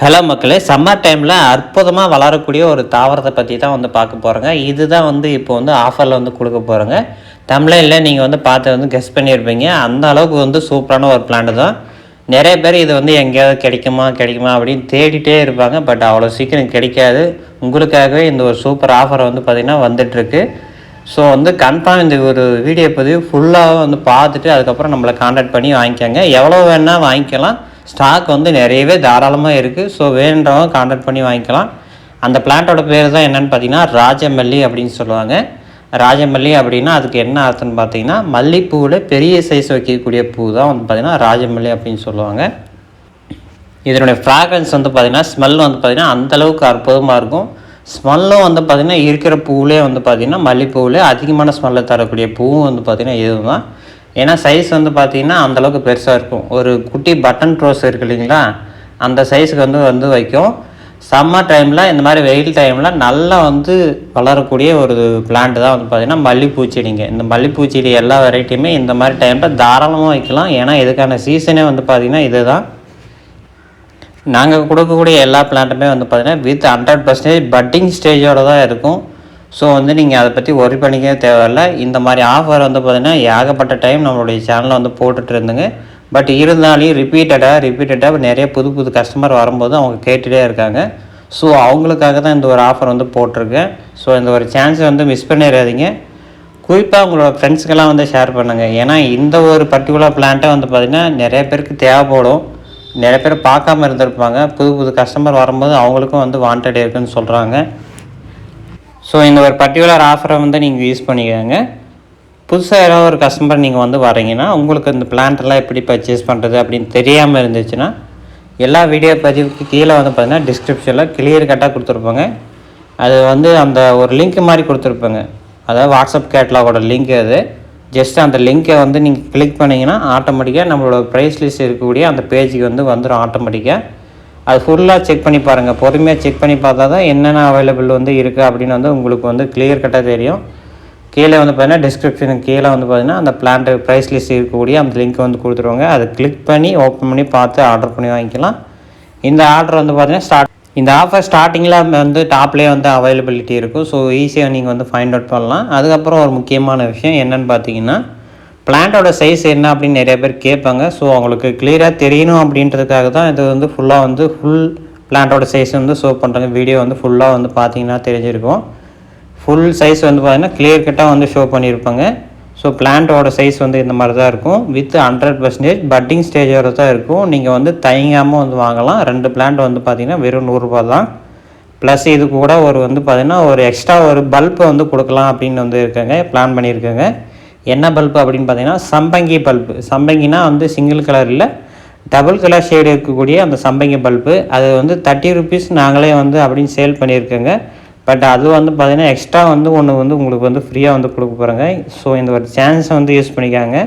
Hello மக்களே summer டைமில் அற்புதமாக வளரக்கூடிய ஒரு தாவரத்தை பற்றி தான் வந்து பார்க்க போகிறோங்க இதுதான் வந்து இப்போ வந்து ஆஃபரில் வந்து கொடுக்க போகிறோங்க தமிழில் நீங்கள் வந்து பார்த்து வந்து கெஸ் பண்ணியிருப்பீங்க அந்த அளவுக்கு வந்து சூப்பரான ஒரு பிளான்ட் தான். நிறைய பேர் இது வந்து எங்கேயாவது கிடைக்குமா கிடைக்குமா அப்படின்னு தேடிட்டே இருப்பாங்க. பட் அவ்வளோ சீக்கிரம் கிடைக்காது. உங்களுக்காகவே இந்த ஒரு சூப்பர் ஆஃபர் வந்து பார்த்திங்கன்னா வந்துட்டுருக்கு. ஸோ வந்து கன்ஃபார்ம் இந்த ஒரு வீடியோ பதிவு ஃபுல்லாக வந்து பார்த்துட்டு அதுக்கப்புறம் நம்மளை காண்டாக்ட் பண்ணி வாங்கிக்கோங்க. எவ்வளோ வேணால் வாங்கிக்கலாம். ஸ்டாக் வந்து நிறையவே தாராளமாக இருக்குது ஸோ வேணுன்றவங்க கான்டாக்ட் பண்ணி வாங்கிக்கலாம். அந்த பிளான்ட்டோட பேர் தான் என்னென்னு பார்த்தீங்கன்னா ராஜமல்லி அப்படின்னு சொல்லுவாங்க. ராஜமல்லி அப்படின்னா அதுக்கு என்ன அர்த்தம்னு பார்த்தீங்கன்னா மல்லிப்பூவில் பெரிய சைஸ் வைக்கக்கூடிய பூ தான் வந்து பார்த்திங்கன்னா ராஜமல்லி அப்படின்னு சொல்லுவாங்க. இதனுடைய ஃப்ராக்ரன்ஸ் வந்து பார்த்திங்கன்னா ஸ்மெல் வந்து பார்த்திங்கன்னா அந்தளவுக்கு அற்புதமாக இருக்கும். ஸ்மெல்லும் வந்து பார்த்திங்கன்னா இருக்கிற பூவிலே வந்து பார்த்திங்கன்னா மல்லிப்பூவிலே அதிகமான ஸ்மெல்லை தரக்கூடிய பூவும் வந்து பார்த்திங்கன்னா இதுதான். ஏன்னா சைஸ் வந்து பார்த்திங்கன்னா அந்தளவுக்கு பெருசாக இருக்கும். ஒரு குட்டி பட்டன் ரோஸ் இருக்கு இல்லைங்களா? அந்த சைஸுக்கு வந்து வந்து வைக்கும். சம்மர் டைமில் இந்த மாதிரி வெயில் டைமில் நல்லா வந்து வளரக்கூடிய ஒரு பிளான்ட் தான் வந்து பார்த்திங்கன்னா மல்லிப்பூ செடிங்க இந்த மல்லிப்பூ செடி எல்லா வெரைட்டியுமே இந்த மாதிரி டைமில் தாராளமாக வைக்கலாம். ஏன்னா இதுக்கான சீசனே வந்து பார்த்திங்கன்னா இதுதான். நாங்கள் கொடுக்கக்கூடிய எல்லா பிளான்ட்டுமே வந்து பார்த்திங்கன்னா வித் ஹண்ட்ரட் பர்சன்டேஜ் பட்டிங் ஸ்டேஜோடு தான் இருக்கும். ஸோ வந்து நீங்கள் அதை பற்றி ஒரி பண்ணிக்கவே தேவையில்ல. இந்த மாதிரி ஆஃபர் வந்து பார்த்திங்கன்னா ஏகப்பட்ட டைம் நம்மளுடைய சேனலில் வந்து போட்டுட்டு இருந்துங்க. பட் இருந்தாலும் ரிப்பீட்டடாக ரிப்பீட்டடாக நிறைய புது புது கஸ்டமர் வரும்போது அவங்க கேட்டுகிட்டே இருக்காங்க. ஸோ அவங்களுக்காக தான் இந்த ஒரு ஆஃபர் வந்து போட்டிருக்கேன். ஸோ இந்த ஒரு சான்ஸை வந்து மிஸ் பண்ணிடாதீங்க. குறிப்பாக உங்களோட ஃப்ரெண்ட்ஸுக்கெல்லாம் வந்து ஷேர் பண்ணுங்கள் ஏன்னா இந்த ஒரு பர்டிகுலர் பிளான்ட்டை வந்து பார்த்திங்கன்னா நிறைய பேருக்கு தேவைப்படும். நிறைய பேர் பார்க்காம இருந்திருப்பாங்க. புது புது கஸ்டமர் வரும்போது அவங்களுக்கும் வந்து வாண்டட் இருக்குன்னு சொல்கிறாங்க ஸோ இந்த ஒரு பர்டிகுலர் ஆஃபரை வந்து நீங்கள் யூஸ் பண்ணிக்கோங்க. புதுசாக யாராவது ஒரு கஸ்டமர் நீங்கள் வந்து வரீங்கன்னா உங்களுக்கு இந்த பிளான்ட்லாம் எப்படி பர்ச்சேஸ் பண்ணுறது அப்படின்னு தெரியாமல் இருந்துச்சுன்னா எல்லா வீடியோ பதிவுக்கு கீழே வந்து பார்த்தீங்கன்னா டிஸ்கிரிப்ஷனில் கிளியர் கட்டாக கொடுத்துருப்பாங்க. அது வந்து அந்த ஒரு லிங்க் மாதிரி கொடுத்துருப்பாங்க. அதாவது வாட்ஸ்அப் கேட்லாகோட லிங்க் அது. ஜஸ்ட் அந்த லிங்க்கை வந்து நீங்கள் கிளிக் பண்ணிங்கன்னா ஆட்டோமேட்டிக்காக நம்மளோட ப்ரைஸ் லிஸ்ட் இருக்கக்கூடிய அந்த பேஜுக்கு வந்து வந்துடும் ஆட்டோமேட்டிக்காக அது ஃபுல்லாக செக் பண்ணி பாருங்கள் பொறுமையாக செக் பண்ணி பார்த்தா தான் என்னென்ன அவைலபிள் வந்து இருக்குது அப்படின்னு வந்து உங்களுக்கு வந்து கிளியர் கட்டாக தெரியும். கீழே வந்து பார்த்தீங்கன்னா டிஸ்கிரிப்ஷனுக்கு கீழே வந்து பார்த்தீங்கன்னா அந்த பிளான்ட் ப்ரைஸ் லிஸ்ட் இருக்கக்கூடிய அந்த லிங்க் வந்து கொடுத்துருவாங்க. அதை கிளிக் பண்ணி ஓப்பன் பண்ணி பார்த்து ஆர்டர் பண்ணி வாங்கிக்கலாம். இந்த ஆர்டர் வந்து பார்த்தீங்கன்னா ஸ்டார்ட் இந்த ஆஃபர் ஸ்டார்டிங்கில் வந்து டாப்லேயே வந்து அவைலபிலிட்டி இருக்கும். ஸோ ஈஸியாக நீங்கள் வந்து ஃபைண்ட் அவுட் பண்ணலாம். அதுக்கப்புறம் ஒரு முக்கியமான விஷயம் என்னென்னு பார்த்தீங்கன்னா பிளான்ட்டோட சைஸ் என்ன அப்படின்னு நிறைய பேர் கேட்பாங்க. ஸோ அவங்களுக்கு கிளியராக தெரியணும் அப்படின்றதுக்காக தான் இது வந்து ஃபுல்லாக வந்து ஃபுல் பிளான்ட்டோட சைஸ் வந்து ஷோ பண்ணுறாங்க வீடியோ வந்து ஃபுல்லாக வந்து பார்த்தீங்கன்னா தெரிஞ்சிருக்கும். ஃபுல் சைஸ் வந்து பார்த்தீங்கன்னா கிளியர் கட்டாக வந்து ஷோ பண்ணியிருப்பாங்க. ஸோ பிளான்ட்டோட சைஸ் வந்து இந்த மாதிரி தான் இருக்கும். வித் ஹண்ட்ரட் பர்சன்டேஜ் பட்டிங் ஸ்டேஜோட தான் இருக்கும். நீங்கள் வந்து தயங்காமல் வந்து வாங்கலாம். ரெண்டு பிளான்ட் வந்து பார்த்தீங்கன்னா வெறும் நூறுரூபா தான். ப்ளஸ் இது கூட ஒரு வந்து பார்த்திங்கன்னா ஒரு எக்ஸ்ட்ரா ஒரு பல்ப் வந்து கொடுக்கலாம் அப்படின்னு வந்து இருக்காங்க. பிளான் பண்ணியிருக்காங்க. என்ன பல்பு அப்படின்னு பார்த்தீங்கன்னா சம்பங்கி பல்பு. சம்பங்கினா வந்து சிங்கிள் கலர் இல்லை. டபுள் கலர் ஷேடு இருக்கக்கூடிய அந்த சம்பங்கி பல்பு. அது வந்து தேர்ட்டி ருபீஸ் நாங்களே வந்து அப்படின்னு சேல் பண்ணியிருக்கோங்க. பட் அது வந்து பார்த்திங்கன்னா எக்ஸ்ட்ரா வந்து ஒன்று வந்து உங்களுக்கு வந்து ஃப்ரீயாக வந்து கொடுக்க போகிறேங்க ஸோ இந்த ஒரு சான்ஸை வந்து யூஸ் பண்ணிக்காங்க.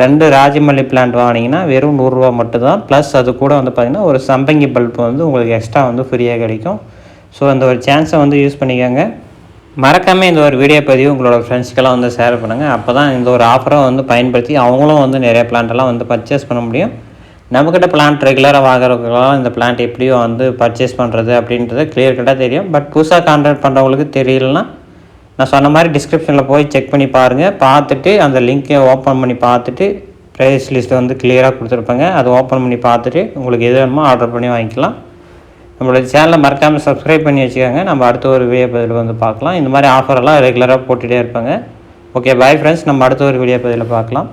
ரெண்டு ராஜமல்லி பிளான்ட் வாங்கினீங்கன்னா வெறும் நூறுரூவா மட்டும்தான். ப்ளஸ் அது கூட வந்து பார்த்திங்கன்னா ஒரு சம்பங்கி பல்ப் வந்து உங்களுக்கு எக்ஸ்ட்ரா வந்து ஃப்ரீயாக கிடைக்கும். ஸோ அந்த ஒரு சான்ஸை வந்து யூஸ் பண்ணிக்கோங்க. மறக்காமல் இந்த ஒரு வீடியோ பதிவு உங்களோட ஃப்ரெண்ட்ஸ்க்கெல்லாம் வந்து ஷேர் பண்ணுங்கள் அப்போ தான் இந்த ஒரு ஆஃபரை வந்து பயன்படுத்தி அவங்களும் வந்து நிறைய பிளான்ட்டெல்லாம் வந்து பர்ச்சேஸ் பண்ண முடியும். நம்மக்கிட்ட பிளான்ட் ரெகுலராக வாங்குறவங்களாம் இந்த பிளான்ட் எப்படியும் வந்து பர்ச்சேஸ் பண்ணுறது அப்படின்றது கிளியர் கட்டாக தெரியும். பட் புதுசாக கான்டாக்ட் பண்ணுறவங்களுக்கு தெரியலனா நான் சொன்ன மாதிரி டிஸ்கிரிப்ஷனில் போய் செக் பண்ணி பாருங்கள் பார்த்துட்டு அந்த லிங்க்கை ஓப்பன் பண்ணி பார்த்துட்டு ப்ரைஸ் லிஸ்ட் வந்து கிளியராக கொடுத்துருப்பாங்க. அதை ஓப்பன் பண்ணி பார்த்துட்டு உங்களுக்கு எது வேணுமோ ஆர்டர் பண்ணி வாங்கிக்கலாம். நம்மளோட சேனலை மறக்காமல் சப்ஸ்கிரைப் பண்ணி வச்சுக்கோங்க. நம்ம அடுத்த ஒரு வீடியோ பதிவில் வந்து பார்க்கலாம். இந்த மாதிரி ஆஃபரெல்லாம் ரெகுலராக போட்டுகிட்டே இருப்பாங்க. ஓகே பாய் ஃப்ரெண்ட்ஸ் நம்ம அடுத்த ஒரு வீடியோ பதிவில் பார்க்கலாம்.